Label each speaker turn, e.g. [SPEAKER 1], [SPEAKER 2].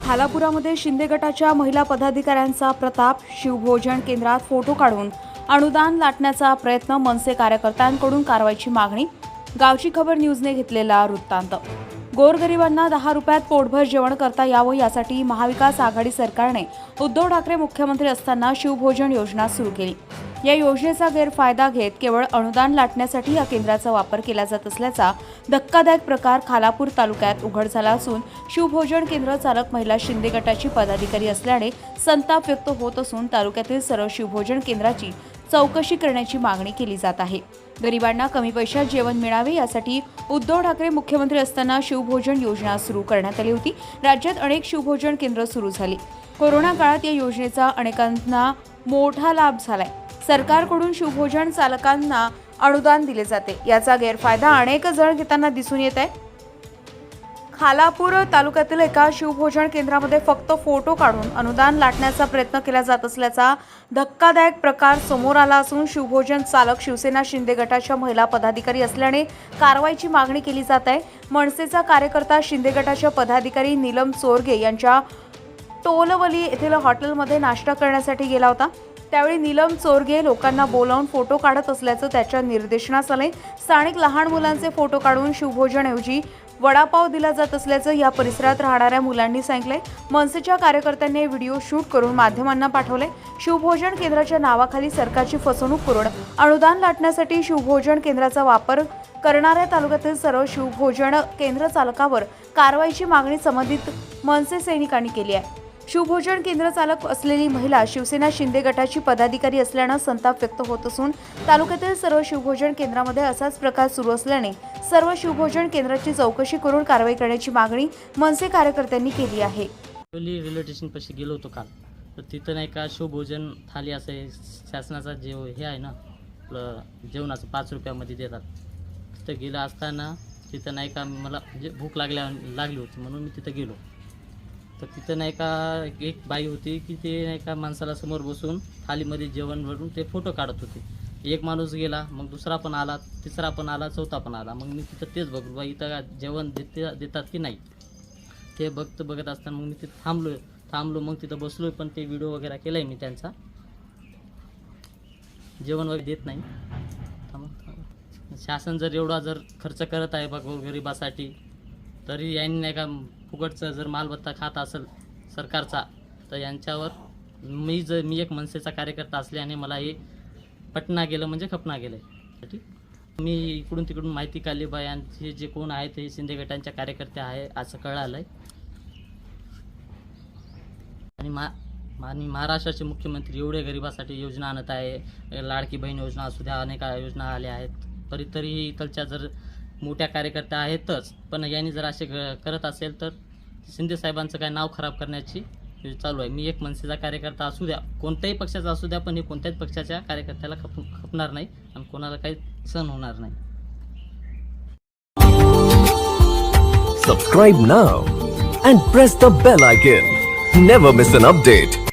[SPEAKER 1] खालापुरामध्ये शिंदे गटाच्या महिला पदाधिकाऱ्यांचा प्रताप शिवभोजन केंद्रात फोटो काढून अनुदान लाटण्याचा प्रयत्न मनसे कार्यकर्त्यांकडून कारवाईची मागणी गावची खबर न्यूजने घेतलेला वृत्तांत. गोरगरिबांना दहा रुपयात पोटभर जेवण करता यावं यासाठी महाविकास आघाडी सरकारने उद्धव ठाकरे मुख्यमंत्री असताना शिवभोजन योजना सुरू केली. या योजनेचा गैरफायदा घेत केवळ अनुदान लाटण्यासाठी या केंद्राचा वापर केला जात असल्याचा धक्कादायक प्रकार खालापूर तालुक्यात उघड झाला असून शिवभोजन केंद्र चालक महिला शिंदे गटाची पदाधिकारी असल्याने संताप व्यक्त होत असून तालुक्यातील सर्व शिवभोजन केंद्राची चौकशी करण्याची मागणी केली जात आहे. गरिबांना कमी पैशात जेवण मिळावे यासाठी उद्धव ठाकरे मुख्यमंत्री असताना शिवभोजन योजना सुरू करण्यात आली होती. राज्यात अनेक शिवभोजन केंद्र सुरू झाली. कोरोना काळात या योजनेचा अनेकांना मोठा लाभ झालाय. सरकारकडून शिवभोजन चालकांना अनुदान दिले जाते. याचा गैरफायदा अनेक जण घेताना दिसून येत आहे. खालापूर तालुक्यातील एका शिवभोजन केंद्रामध्ये फक्त फोटो काढून अनुदान लाटण्याचा प्रयत्न केला जात असल्याचा धक्कादायक प्रकार समोर आला असून शिवभोजन चालक शिवसेना शिंदे गटाच्या महिला पदाधिकारी असल्याने कारवाईची मागणी केली जात आहे. मनसेचा कार्यकर्ता शिंदे गटाच्या पदाधिकारी नीलम चोरगे यांच्या टोलवली येथील हॉटेलमध्ये नाश्ता करण्यासाठी गेला होता. त्यावेळी नीलम चोरगे लोकांना बोलावून फोटो काढत असल्याचं त्याच्या निर्देशनास आले स्थानिक लहान मुलांचे फोटो काढून शिवभोजनऐवजी वडापाव दिला जात असल्याचं या परिसरात राहणाऱ्या मुलांनी सांगितलंय. मनसेच्या कार्यकर्त्यांनी व्हिडिओ शूट करून माध्यमांना पाठवले. शिवभोजन केंद्राच्या नावाखाली सरकारची फसवणूक करून अनुदान लाटण्यासाठी शिवभोजन केंद्राचा वापर करणाऱ्या तालुक्यातील सर्व शिवभोजन केंद्र चालकावर कारवाईची मागणी संबंधित मनसे सैनिकांनी केली आहे. शिवभोजन केंद्र चालक असलेली महिला शिवसेना शिंदे गटाची पदाधिकारी असल्यानं संताप व्यक्त होत असून तालुक्यातील सर्व शिवभोजन केंद्रामध्ये असाच प्रकार सुरू असल्याने सर्व शिवभोजन केंद्राची चौकशी करून कारवाई करण्याची मागणी मनसे कार्यकर्त्यांनी केली आहे.
[SPEAKER 2] रेल्वे स्टेशनपाशी गेलो होतो काल. तर तिथं नाही का शिवभोजन थाली असं शासनाचा जे हे आहे ना आपलं जेवणाचं पाच रुपयामध्ये देतात. तिथं गेलं असताना तिथं नाही का मला म्हणजे भूक लागल्या लागली होती म्हणून मी तिथं गेलो. तर तिथं नाही का एक बाई होती की ते नाही का माणसाला समोर बसून थालीमध्ये जेवण भरून ते फोटो काढत होते. एक माणूस गेला मग दुसरा पण आला तिसरा पण आला चौथा पण आला. मग मी तिथं तेच बघलो बा इथं जेवण देते देतात की नाही? ते बघत बघत असताना मग मी तिथं थांबलो थांबलो मग तिथं बसलो पण ते व्हिडिओ वगैरे केला आहे मी त्यांचा. जेवण वगैरे देत नाही. शासन जर एवढा जर खर्च करत आहे बघ गरिबासाठी तरी यांनी नाही का फुकटचं जर मालमत्ता खात असेल सरकारचा तर यांच्यावर मी जर मी एक मनसेचा कार्यकर्ता असल्याने मला हे पटना गेलं म्हणजे खपना गेलं आहे मी इकडून तिकडून माहिती काढली बा यांचे जे कोण आहेत ते शिंदे गटांच्या कार्यकर्ते आहे असं कळालं आहे आणि मा आणि महाराष्ट्राचे मुख्यमंत्री एवढे गरिबासाठी योजना आणत आहे लाडकी बहीण योजना असू द्या अनेक योजना आल्या आहेत तरी तरीही इथलच्या जर मोठ्या कार्यकर्त्या आहेतच. पण यांनी जर असे करत असेल तर शिंदे साहेबांचं काय नाव खराब करण्याची चालू आहे. मी एक मनसेचा कार्यकर्ता असू द्या कोणत्याही पक्षाचा असू द्या पण हे कोणत्याच पक्षाच्या कार्यकर्त्याला खप खपणार नाही आणि कोणाला काही सहन होणार नाही.
[SPEAKER 3] Subscribe now and press the bell icon never miss an update